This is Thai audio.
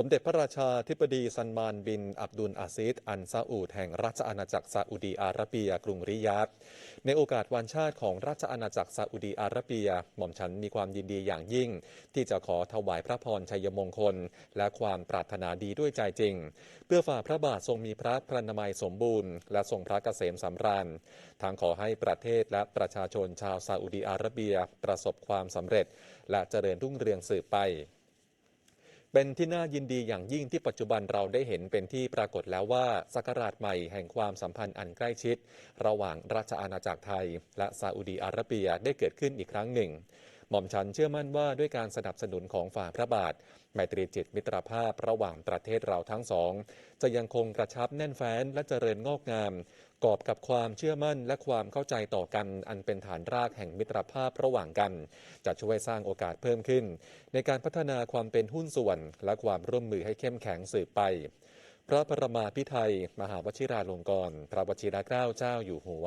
สมเด็จพระราชาธิบดีซันมานบิน อับดุลอาซิดอันซาอูดแห่งราชอาณาจักรซาอุดีอาระเบีย กรุงริยาดในโอกาสวันชาติของราชอาณาจักรซาอุดีอาระเบีย หม่อมฉันมีความยินดีอย่างยิ่ง ที่จะขอถวายพระพรชัยมงคล และความปรารถนาดีด้วยใจจริง เพื่อฝ่าพระบาททรงมีพระพรณนามัยสมบูรณ์ และทรงพระเกษมสำราญทางขอให้ประเทศและประชาชนชาวซาอุดีอาระเบีย ประสบความสำเร็จ และเจริญรุ่งเรืองสืบไป เป็นที่น่ายินดีอย่างยิ่งที่ปัจจุบันเราได้เห็นเป็นที่ปรากฏแล้วว่าสักราชใหม่แห่งความสัมพันธ์อันใกล้ชิด ระหว่างราชอาณาจักรไทย และซาอุดีอาระเบียได้เกิดขึ้นอีกครั้งหนึ่ง หม่อมฉันเชื่อมั่นว่าด้วยการสนับสนุนของฝ่าพระบาทไมตรีจิตมิตรภาพระหว่างประเทศเราทั้งสอง จะยังคงกระชับแน่นแฟ้นและเจริญงอกงาม กอบกับความเชื่อมั่นและความเข้าใจต่อกัน อันเป็นฐานรากแห่งมิตรภาพระหว่างกัน จะช่วยสร้างโอกาสเพิ่มขึ้น ในการพัฒนาความเป็นหุ้นส่วน และความร่วมมือให้เข้มแข็งสืบไป พระประมาพิไทยมหาวชิราลงกรณ์พระวชิรเกล้าเจ้าอยู่หัว